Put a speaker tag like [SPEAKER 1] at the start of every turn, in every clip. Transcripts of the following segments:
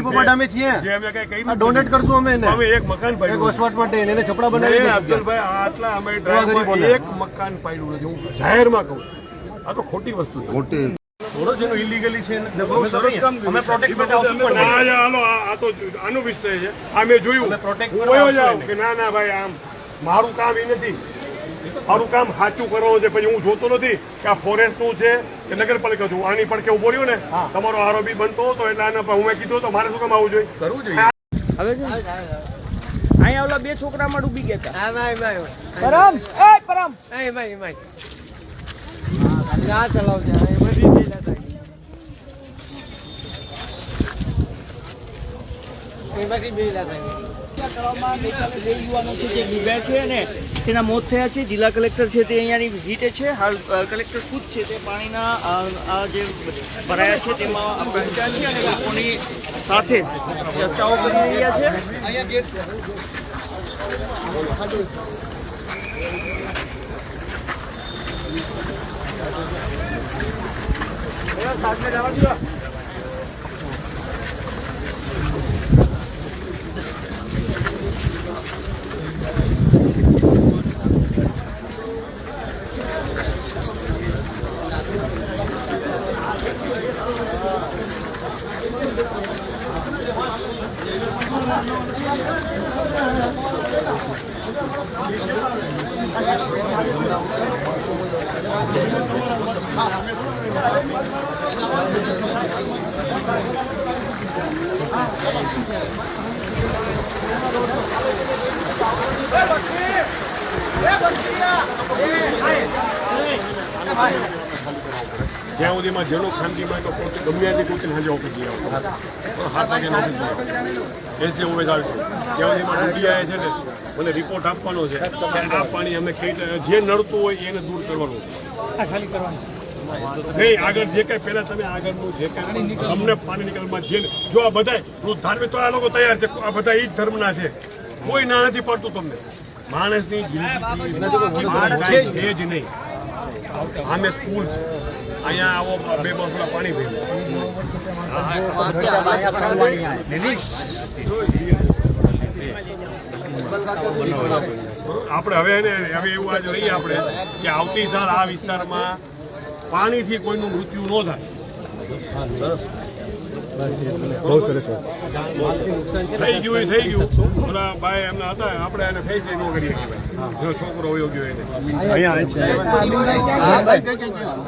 [SPEAKER 1] ગરીબો માટે અમે છીએ.
[SPEAKER 2] જે અમે કઈ કર્યું
[SPEAKER 1] આ ડોનેટ કરશું અમે એને.
[SPEAKER 2] અમે એક મકાન પાડ્યું
[SPEAKER 1] વસવાટ માટે એને એને છપડા બનાવી
[SPEAKER 2] નહીં, આટલા અમે એક મકાન પાડ્યું નથી. હું જાહેરમાં કહું છું. આ તો ખોટી વસ્તુ છે.
[SPEAKER 3] ખોટી.
[SPEAKER 1] થોડો જેનો ઇલીગલી છે
[SPEAKER 2] બહુ સરસ કામ
[SPEAKER 1] અમે પ્રોટેક્ટ માટે આવશું પણ
[SPEAKER 2] ના, હાલો, આ આ તો આનો વિષય છે. આ મેં જોયું. કે ના ના ભાઈ આમ મારું કામ એ નથી. મારું કામ સાચું કરવાનું છે. પછી હું જોતો નથી કે આ ફોરેસ્ટનું છે કે નગરપાલિકા છું. આની પણ કે ઊભો રહ્યો ને તમારો આરોપી બનતો હતો એટલે આના પર હું મેં કીધું તો મારે શું કામ આવવું જોઈએ?
[SPEAKER 1] કરવું જોઈએ.
[SPEAKER 4] હવે અહીંયા ઓલા બે છોકરા માં ડૂબી ગયા હતા.
[SPEAKER 5] હા ભાઈ ભાઈ
[SPEAKER 4] પરમ! એ પરમ!
[SPEAKER 5] એ ભાઈ ભાઈ ના ચલાવજે એ બધી પેલા થાય બધી બેલા થાય
[SPEAKER 4] ગઈકાલે બે યુવાનો છે જે ડૂબ્યા છે અને તેના મોત થયા છે. જિલ્લા કલેક્ટર છે તે અહીંયાની વિઝિટે છે. હાલ કલેક્ટર ખુદ છે તે પાણીના આ જે ભરાયા છે તેમાં પહોંચ્યા છે અને લોકોની સાથે ચર્ચાઓ કરી રહ્યા છે.
[SPEAKER 2] જ્યાં સુધીમાં જેનો ખાનગીમાં તો પોતે ગમે ત્યાંથી પોતે હાજર ઓફિસ જઈ આવો હાથ વાગે ઓફિસ એસ જે ઓફિસ આવે ત્યાં સુધીમાં આવ્યા છે ને, મને રિપોર્ટ આપવાનો છે. આ પાણી અમે કઈ જે નડતું હોય એને દૂર કરવાનું. નહીં આગળ જે કઈ પહેલા તમે આગળનું જે કઈ અમને પાણી નીકળવામાં જે જો આ બધા ધાર્મિક તો આ લોકો તૈયાર છે. આ બધા ઈ જ ધર્મના છે. કોઈ ના નથી પડતું તમને. માણસની જિંદગી છે જ નહીં. આમે સ્કૂલ છે. અહીંયા આવો બે બસલા પાણી આપણે હવે એને હવે એવું આજ લઈએ આપણે કે આવતી સાલ આ વિસ્તારમાં પાણીથી કોઈનું મૃત્યુ ન થાય. થઈ ગયું થઈ ગયું. ઓલા ભાઈ એમના હતા આપણે એને ફેસ ન કરીએ જો છોકરો વયો ગયો એને.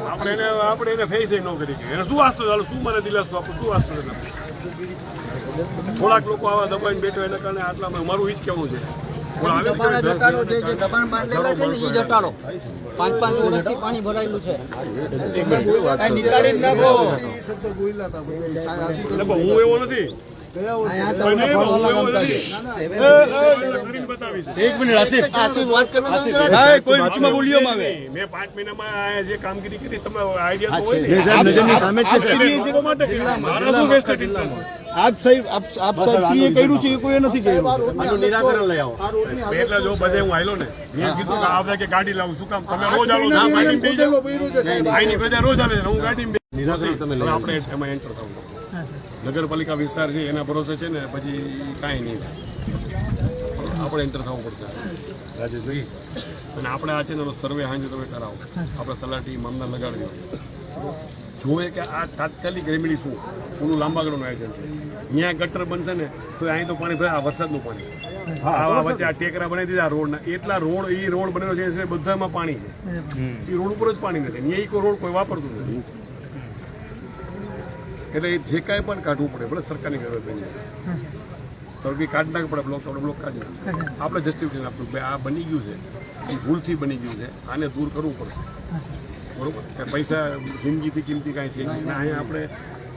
[SPEAKER 2] આપણે એને આપણે એને ફેસ ન કરી એને શું વાસ્તો ચાલો શું મને દિલાસો આપું શું વાસ્તો થોડાક લોકો આવા દબાઈને બેઠો એના કારણે આટલામાં મારું ઈ જ કહેવું છે?
[SPEAKER 4] પાંચ પાંચ વર્ષથી પાણી ભરાયેલું છે.
[SPEAKER 2] હું. એવો નથી. પણ નહીં, પણ હું એવો નથી. કરીને બતાવીશ.
[SPEAKER 3] કોઈ વચમાં બોલ્યો આવે
[SPEAKER 2] નહીં, મેં પાંચ મહિનામાં આ જે કામગીરી કરી તમે આઈડિયા ને
[SPEAKER 3] સાહેબ? આપ સાહેબ આપ કર્યું છે એ કોઈ નથી કર્યું?
[SPEAKER 1] આનું નિરાકરણ લઈ આવો.
[SPEAKER 2] એટલે જો બધે હું આયલો ને મેં કીધું કે આ કે ગાડી લાવું. શું કામ? તમે રોજ આવો ના ગાડી બે જાઓ આઈની પ્રજા રોજ આવે છે હું ગાડી
[SPEAKER 1] નિરાકરણ તમે લઈ
[SPEAKER 2] આપણે એમાં એન્ટર થવું નગરપાલિકા વિસ્તાર છે એના ભરોસે છે ને પછી કાંઈ નહીં થાય. આપણે એન્ટર થવું પડશે. રાજેશભાઈ. અને આપણે આ છે ને એનો સર્વે હાંજે તમે કરાવો. આપણે તલાટી મામલા લગાડ્યો જોવે કે આ તાત્કાલિક રેમેડી શું? પૂરું લાંબા ગાળાનું આયોજન છે. અહીંયા ગટર બનશે ને તો અહીં તો પાણી ભરાય આ વરસાદનું પાણી આવા વચ્ચે આ ટેકરા બનાવી દીધા રોડના. એટલા રોડ એ રોડ બનેલો છે એટલે બધામાં પાણી છે. એ રોડ ઉપર જ પાણી નથી. અહીંયા કોઈ રોડ કોઈ વાપરતું નથી. એટલે એ જે કાંઈ પણ કાઢવું પડે ભલે સરકારની જરૂરત બની તો બી કાઢ નાખવું પડે બ્લોક આપણે બ્લોક કાઢી નાખશું. આપણે જસ્ટિફિકેશન આપશું કે આ બની ગયું છે એ ભૂલથી બની ગયું છે આને દૂર કરવું પડશે. બરોબર? કે પૈસા જિંદગીથી કિંમતી કાંઈ છે નહીં. અહીંયા આપણે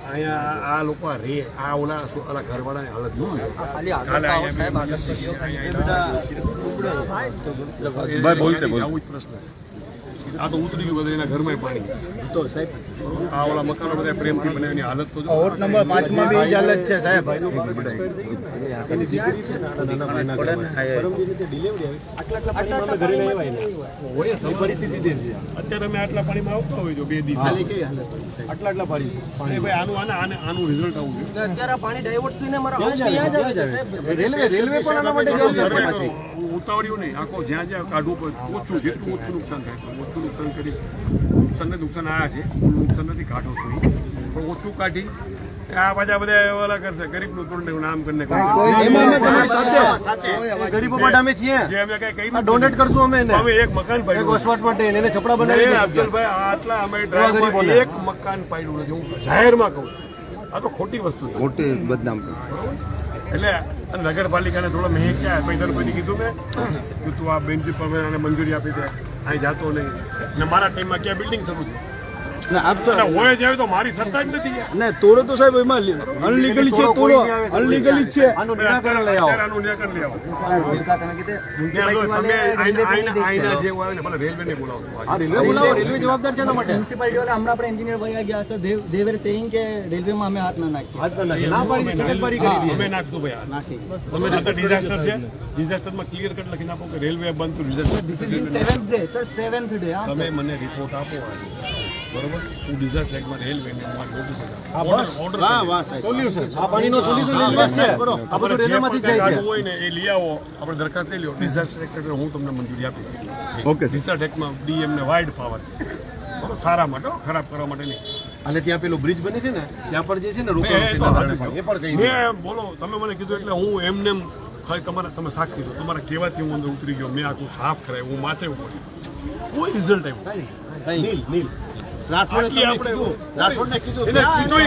[SPEAKER 2] અહીંયા આ- લોકો રે આ ઓલા શું- ઓલા ઘરવાળાની હાલત જોયું છે?
[SPEAKER 3] ભાઈ, બોલતે, બોલ.
[SPEAKER 2] આવું જ પ્રશ્ન આ તો ઉતરી ગયું બધા એના ઘરમાં પાણી.
[SPEAKER 1] તો સાહેબ
[SPEAKER 2] આ ઓલા મકાનો બધા પ્રેમથી બને એની હાલત તો જો.
[SPEAKER 3] નંબર પાંચમાં બી હાલત છે સાહેબ.
[SPEAKER 1] એની દીકરી છે નાના ભાઈના. આટલા ઘરે પરિસ્થિતિ દે છે.
[SPEAKER 2] અત્યારે અમે આટલા પાણીમાં આવતા હોય જો બે દિવસ
[SPEAKER 1] ખાલી કઈ હાલત આટલા આટલા પાણી છે.
[SPEAKER 2] ભાઈ આનું આને આને આનું રિઝલ્ટ આવું જોઈએ.
[SPEAKER 5] અત્યારે પાણી ડાયવર્ટ થઈને મારા
[SPEAKER 1] ત્યાં ત્યાં જ આવે. રેલવે રેલવે પણ આના માટે જવાબદાર છે
[SPEAKER 2] ઉતાવળ્યું નહીં. આખો જ્યાં જ્યાં કાઢવું પડે ઓછું જેટલું ઓછું નુકસાન થાય ઓછું નુકસાન કરી. નુકસાન ને નુકસાન આવ્યા છે. નુકસાન નથી કાઢો છું પણ ઓછું કાઢી આ પાછા બધા ઓલા કરશે ગરીબનું નું ને નામ કરીને
[SPEAKER 1] ગરીબો માટે અમે છીએ.
[SPEAKER 2] જે અમે કઈ
[SPEAKER 1] આ ડોનેટ કરશું અમે એને.
[SPEAKER 2] અમે એક મકાન
[SPEAKER 1] એક
[SPEAKER 2] પાડ્યું.
[SPEAKER 1] વસવાટ માટે એને. છપડા બનાવી
[SPEAKER 2] અફજલભાઈ આટલા અમે ડ્રાઈવર એક મકાન પાડ્યું નથી. હું જાહેરમાં કહું છું. આ તો ખોટી વસ્તુ
[SPEAKER 3] ખોટી બદનામ.
[SPEAKER 2] એટલે અને નગરપાલિકાને થોડો મેં ક્યાં ભાઈ તને કોઈ કીધું મેં? કે તું આ બેન્ચી પર આને મંજૂરી આપી દે. અહીં જાતો નહીં. અને મારા ટાઈમમાં ક્યાં બિલ્ડિંગ શરૂ થઈ
[SPEAKER 3] ને આપ
[SPEAKER 2] હોય જ આવે તો મારી સત્તા જ નથી
[SPEAKER 3] ને તોડો તો સાહેબ એમાં અનલીગલી છે તોડો અનલીગલી છે.
[SPEAKER 1] આનું નિરાકરણ લઈ આવો
[SPEAKER 2] આનું નિરાકરણ લઈ આવો. ત્યાં જો તમે આઈના- આઈના- આઈના જે હોય ને ભલે રેલવેને બોલાવશો આજે.
[SPEAKER 1] આ રેલવે બોલાવો. રેલવે જવાબદાર છે માટે.
[SPEAKER 5] મ્યુનિસિપાલિટી વાળા હમણાં આપણે એન્જિનિયર ભાઈ ગયા હતા they were કે રેલવેમાં અમે હાથ ના નાખીએ.
[SPEAKER 1] હાથ ના નાખીએ. ના પાડી છટકબારી કરી દે.
[SPEAKER 2] અમે નાખશું ભાઈ
[SPEAKER 5] નાખી.
[SPEAKER 2] તમે તો ડિઝાસ્ટર છે? ડિઝાસ્ટરમાં ક્લિયર કટ લખીને આપો કે રેલવે બંધ થયું disaster
[SPEAKER 5] seventh day sir seventh day
[SPEAKER 2] તમે મને રિપોર્ટ આપો આજે. બરોબર? હું રેલવે ને હું આ નોટિસ
[SPEAKER 1] આ બસ. વાહ, વાહ, સાહેબ. સોલ્યુશન આ પાણીનો સોલ્યુશન રેલવે છે. આ બધું રેલમાંથી જાય છે.
[SPEAKER 2] હોય ને એ લઈ આવો. આપણે દરખાસ્ત લઈ લો. ડિઝાસ્ટર એક્ટ હું તમને મંજૂરી આપી
[SPEAKER 3] ઓકે
[SPEAKER 2] ડિઝાસ્ટર એક્ટમાં ડીએમ ને વાઇડ પાવર છે. બરોબર? સારા માટે ખરાબ કરવા માટે નહીં.
[SPEAKER 1] અને ત્યાં પેલું બ્રિજ બને છે ને ત્યાં પર જે છે ને રોકાણ છે. એ પણ.
[SPEAKER 2] મેં બોલો તમે મને કીધું એટલે હું એમને એમ ખાલી તમારા તમે સાક્ષી છો તમારા કહેવાથી હું અંદર ઉતરી ગયો. મેં આખું સાફ કરાયું હું માથે ઉપર. કોઈ રિઝલ્ટ આવ્યું
[SPEAKER 1] નીલ, નીલ. રાઠોડે
[SPEAKER 2] આપણે.
[SPEAKER 1] રાઠોડને કીધું.
[SPEAKER 2] એને કીધું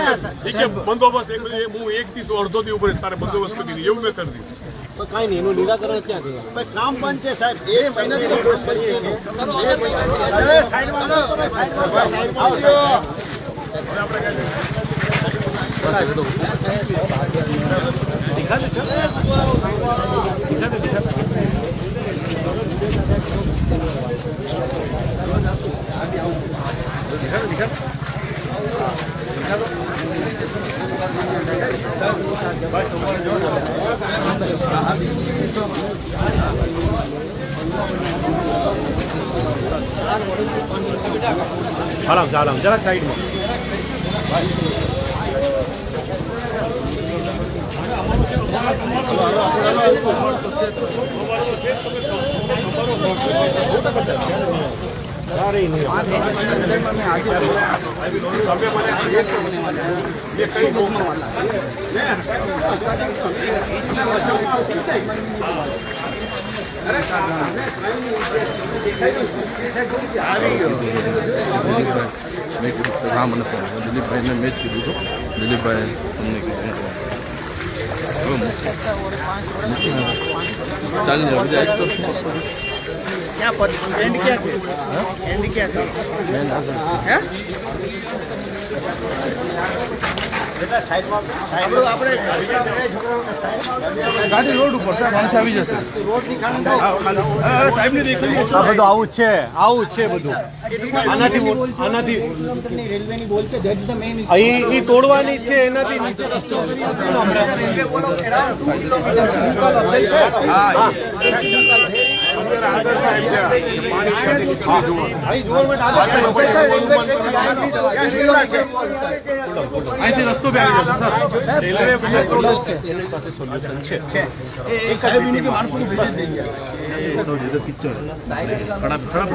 [SPEAKER 2] કે- બંદોબસ્ત એક હું એક દિવસ અડધો ઉપર તારે બંદોબસ્ત કરી દીધો. એવું મેં કરી દીધું.
[SPEAKER 1] તો કાંઈ નહીં એનું નિરાકરણ ક્યાં ગયા કામ બંધ છે સાહેબ એ મહિનાથી તો કામ બંધ. સાઈડમાં. હાલામ જરાક સાઈડમાં
[SPEAKER 2] બહુ
[SPEAKER 6] મેં કીધું કે રામ અને ફોન દિલીપભાઈને મેં જ દિલીપભાઈ
[SPEAKER 3] ગાડી રોડ ઉપર સાહેબ આવી જશે સાહેબ ને દેખી
[SPEAKER 1] આ બધું આવું જ છે આવું જ છે બધું આનાથી આનાથી
[SPEAKER 5] રેલવેની બોલ છે is the
[SPEAKER 1] અહીં તોડવાની જ છે એનાથી નીચે રસ્તો આદેશ
[SPEAKER 3] અહીંથી રસ્તો બી આવી જશે સર.
[SPEAKER 1] રેલવે પાસે સોલ્યુશન છે.
[SPEAKER 3] એ સાહેબ યુનિ કે માણસો બસ થઈ ગયા પિક્ચર ખરાબ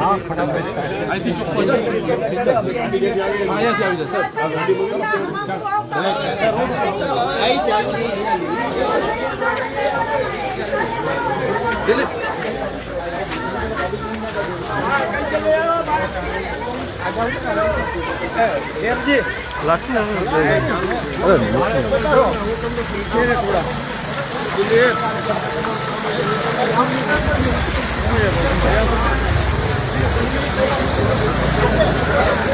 [SPEAKER 3] 라키는 네.
[SPEAKER 4] 네, 라키.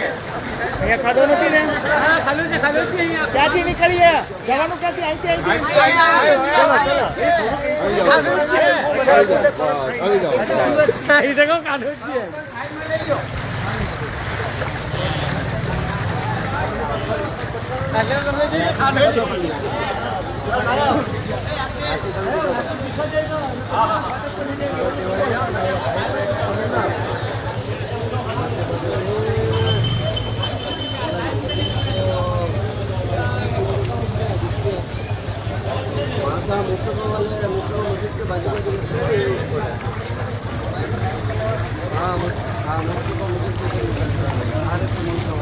[SPEAKER 4] અહીંયા ખાધો નથી ને? ક્યાંથી નીકળીએ? જવાનું ક્યાંથી? અહીંથી నా ముట్టుకో వల్ల ముట్టుకో ముట్టుకు మధ్య మధ్య ముట్టుకే ముట్టుకో ముట్టుకు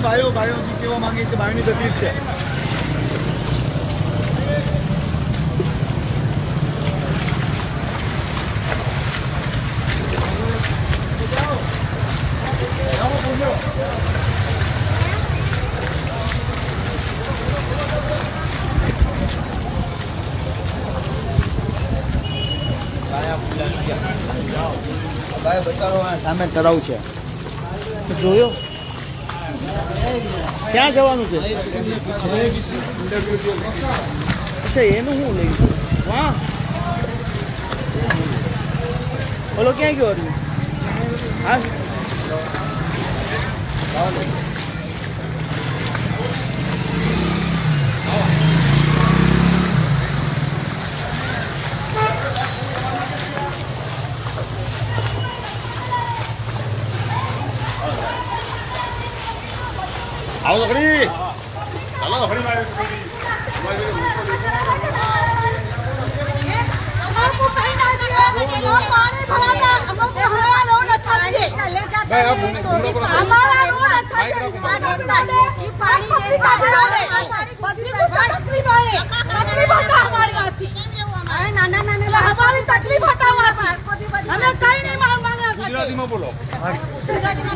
[SPEAKER 1] ભાઈઓ ભાઈઓ કેવા માંગે છે ભાઈની તકલીફ છે ભાઈ બતાવો આ સામે તળાવ છે
[SPEAKER 4] જોયો ક્યાં જવાનું છે? અચ્છા એનું શું લઈ વાહ. બોલો ક્યાં ગયો હા?
[SPEAKER 2] ગુજરાતીમાં બોલો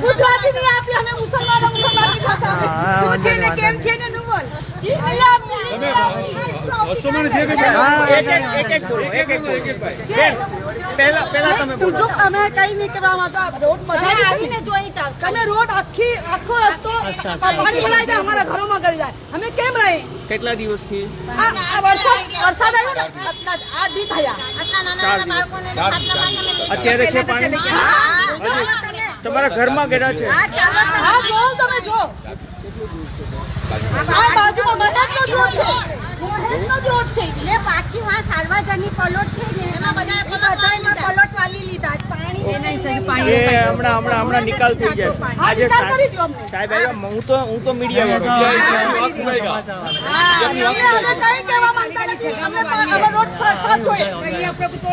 [SPEAKER 7] ગુજરાતી આપી અમે મુસલમાનો મુસલમાન નહીં ખાતા શું છે ને કેમ છે ને નું બોલ નહીં આપતી
[SPEAKER 2] બસોમાં જે કંઈ
[SPEAKER 4] એક એક એક એક બોલો એક એક બોલો બેન પહેલા પહેલા તમે
[SPEAKER 7] બીજું અમે કઈ નહીં કરવા માંગતા. રોડ બધા આવીને જોઈ તમે રોડ આખી આખો રસ્તો પાણી ભરાઈ જાય અમારા ઘરોમાં કરી જાય. અમે કેમ રહે?
[SPEAKER 4] કેટલા દિવસથી?
[SPEAKER 7] આ આ વરસાદ વરસાદ આવ્યો ને? આટલા જ દી થયા.
[SPEAKER 4] અત્યારે છે પાણી? તમારા ઘરમાં ગેડા છે?
[SPEAKER 7] હા જો તમે. જો આ બાજુમાં મહેનતનો જ રોડ છે.
[SPEAKER 8] ને.
[SPEAKER 4] નિકાલ થઈ જશે આજે સાહેબ હું તો હું તો મીડિયા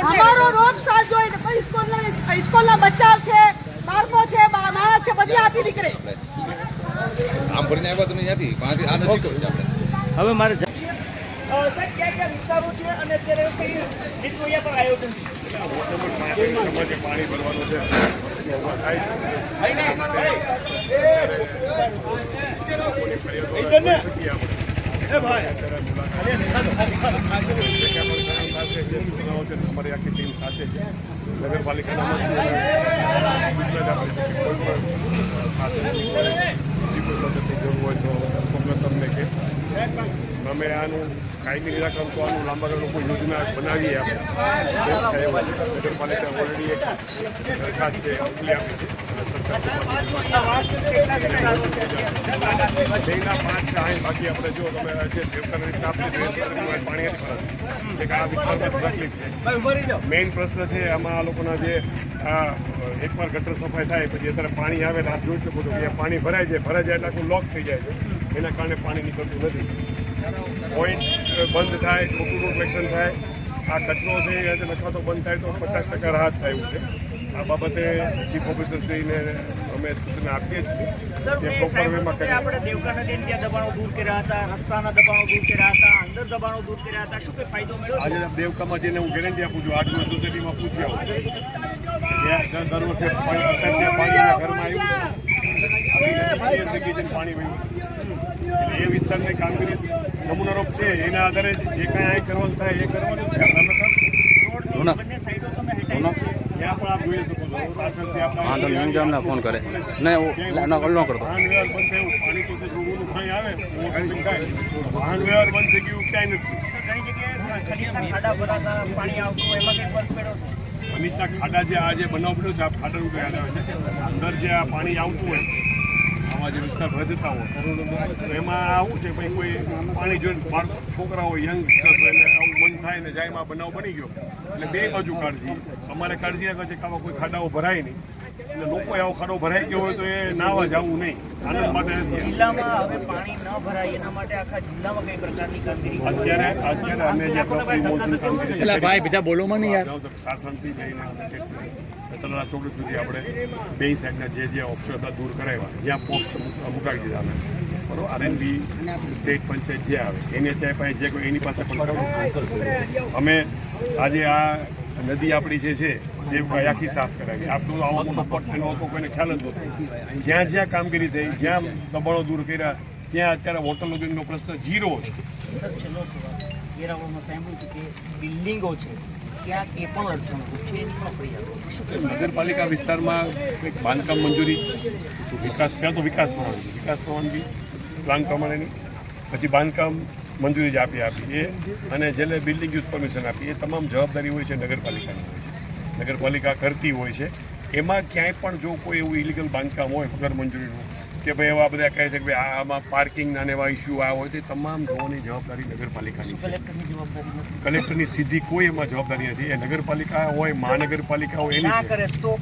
[SPEAKER 7] અમારો રોડ સાફ જોઈએ સ્કૂલના સ્કૂલના બચ્ચા છે બાળકો છે બા- માણસ છે બધી આથી નીકળે.
[SPEAKER 3] આમ ભરીને આવ્યા તમે ત્યાંથી
[SPEAKER 4] હવે મારે સાહેબ, ક્યાં છે અને અત્યારે કઈ અહીંયા પર આયોજન છે?
[SPEAKER 2] પાણી છે અમારી આખી ટીમ સાથે છે જરૂર હોય તો કોંગ્રેસ તમને કે અમે આનું કાયમી નિરાકરણ તો આનું લાંબા ગાળાનું કોઈ યોજના બનાવીએ આપણે નગરપાલિકા ઓલરેડી એક દરખાસ્ત છે મોકલી આપી છે. બાકી આપણે જો તમે જે આપી પાણી. એક આ વિસ્તારમાં તકલીફ છે. મેઇન પ્રશ્ન છે, આમાં આ લોકોના જે આ એકવાર ગટર સફાઈ થાય, પછી અત્યારે પાણી આવે આપ જોઈ શકો છો કે પાણી ભરાય જાય ભરાઈ જાય એટલે આખું લોક થઈ જાય છે. એના કારણે પાણી નીકળતું નથી. પોઈન્ટ બંધ થાય ખોટું કલેક્શન થાય. આ કચરો છે એ નખાતો બંધ થાય તો પચાસ ટકા રાહત થાય એવું છે. આ બાબતે ચીફ ઓફિસરશ્રીને અમે સૂચના આપીએ છીએ
[SPEAKER 4] આપણે દેવકા નદીને ત્યાં દબાણો દૂર કર્યા હતા રસ્તાના દબાણો દૂર કર્યા હતા અંદર દબાણો દૂર કર્યા હતા. શું કઈ ફાયદો મળ્યો?
[SPEAKER 2] આજે દેવકામાં જઈને હું ગેરંટી આપું છું આજની સોસાયટીમાં પૂછી આવું દર વર્ષે ઘરમાં આવ્યું. એ વિસ્તારની કામગીરી નમૂનારૂપ છે એના આધારે જે કાંઈ અહીં કરવાનું થાય એ કરવાનું છે અમે કરશું
[SPEAKER 6] ફોન કરે નહીં કરતો
[SPEAKER 2] વાહન વ્યવહાર બંધ થઈ ગયું ક્યાંય નથી
[SPEAKER 4] અમિતના ખાડા
[SPEAKER 2] જે આ જે બનાવ છે આ ખાડાનું અંદર જે આ પાણી આવતું હોય આવા જે વિસ્તાર રજતા હોય તો એમાં આવું છે ભાઈ કોઈ પાણી જોઈને બાળ છોકરા હોય યંગસ્ટર્સ હોય એટલે આવું મન થાય ને જાય એમાં બનાવ બની ગયો. એટલે બે બાજુ કાળજી. અમારે કાળજી રાખે છે કે આવા કોઈ ખાડાઓ ભરાય નહીં. એટલે લોકો આવો ખાડો ભરાઈ ગયો હોય તો એ નાવા જવું નહીં. આનંદ માટે
[SPEAKER 4] જિલ્લામાં હવે પાણી ન ભરાય એના માટે આખા જિલ્લામાં કઈ પ્રકારની કામગીરી
[SPEAKER 2] અત્યારે અત્યારે અમે જે મોન્સૂન કામગીરી
[SPEAKER 5] ભાઈ બીજા બોલો માં નહીં યાર
[SPEAKER 2] શાસનથી લઈને તલાલા ચોકડી સુધી આપણે બે સાઈડના જે જે ઓફિસો હતા દૂર કરાવ્યા, જ્યાં પોસ્ટ મુકાવી દીધા અમે બરોબર? આરએનબી સ્ટેટ પંચાયત જે આવે એનએચઆઈ પાસે જે કોઈ એની પાસે પણ અમે આજે આ નદી આપણી જે છે એ આખી સાફ કરાવી. આપણું આવો મોટો પટ એનો હતો, કોઈને ખ્યાલ જ નહોતો. જ્યાં જ્યાં કામગીરી થઈ, જ્યાં દબાણો દૂર કર્યા, ત્યાં અત્યારે વોટર લોગિંગનો પ્રશ્ન જીરો છે
[SPEAKER 4] સર, છેલ્લો સવાલ. વેરાવળમાં સાંભળ્યું છે કે બિલ્ડિંગો છે
[SPEAKER 2] નગરપાલિકા વિસ્તારમાં એક બાંધકામ મંજૂરી વિકાસ ક્યાં તો વિકાસ પરવાનગી વિકાસ પરવાનગી પ્લાન પ્રમાણેની. પછી બાંધકામ મંજૂરી જ આપી આપી એ અને જેને બિલ્ડિંગ યુઝ પરમિશન આપી, એ તમામ જવાબદારી હોય છે નગરપાલિકાની હોય છે. નગરપાલિકા કરતી હોય છે. એમાં ક્યાંય પણ જો કોઈ એવું ઇલીગલ બાંધકામ હોય, વગર મંજૂરીનું કે ભાઈ એવા બધા કહે છે કે ભાઈ આમાં પાર્કિંગના ને એવા ઇસ્યુ આ હોય તે તમામ જોવાની જવાબદારી નગરપાલિકાની છે.
[SPEAKER 4] કલેક્ટરની જવાબદારી નથી?
[SPEAKER 2] કલેક્ટરની સીધી કોઈ એમાં જવાબદારી નથી. એ નગરપાલિકા હોય મહાનગરપાલિકા હોય એની
[SPEAKER 4] કરે તો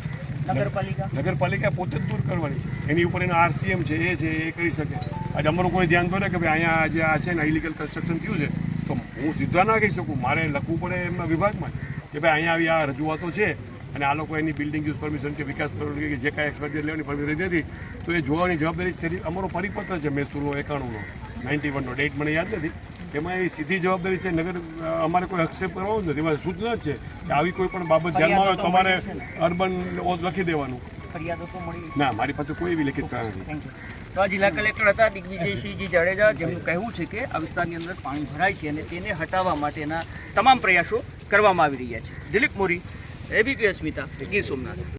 [SPEAKER 4] નગરપાલિકા?
[SPEAKER 2] નગરપાલિકા પોતે જ દૂર કરવાની એની ઉપર એનો આરસીએમ છે એ છે એ કરી શકે. આજે અમારું કોઈ ધ્યાન દોરે કે ભાઈ અહીંયા આજે આ છે ને ઇલીગલ કન્સ્ટ્રક્શન થયું છે તો હું સીધા ના કહી શકું. મારે લખવું પડે એમના વિભાગમાં કે ભાઈ અહીંયા આવી આ રજૂઆતો છે. અને આ લોકો એની બિલ્ડિંગ યુઝ પરમિશન કે વિકાસ પરમિશન કે જે કાંઈ એક્સપર્ટ લેવાની પરમિશન નથી તો એ જોવાની જવાબદારી શેરી અમારો પરિપત્ર છે મહેસૂલનો એકાણુંનો નાઇન્ટી વનનો ડેટ મને યાદ નથી. એમાં એવી સીધી જવાબદારી છે નગર અમારે કોઈ આક્ષેપ કરવાનો જ નથી. એમાં સૂચના છે કે આવી કોઈ પણ બાબત ધ્યાનમાં આવે તો તમારે અર્બન લખી દેવાનું. ના મારી પાસે કોઈ એવી લિખિત નથી.
[SPEAKER 4] તો આ જિલ્લા કલેક્ટર હતા દિગ્વિજયસિંહજી જાડેજા જેમનું કહેવું છે કે આ વિસ્તારની અંદર પાણી ભરાય છે અને તેને હટાવવા માટેના તમામ પ્રયાસો કરવામાં આવી રહ્યા છે. દિલીપ મોરી 에비뷰였습니다. 느낄 수 없는.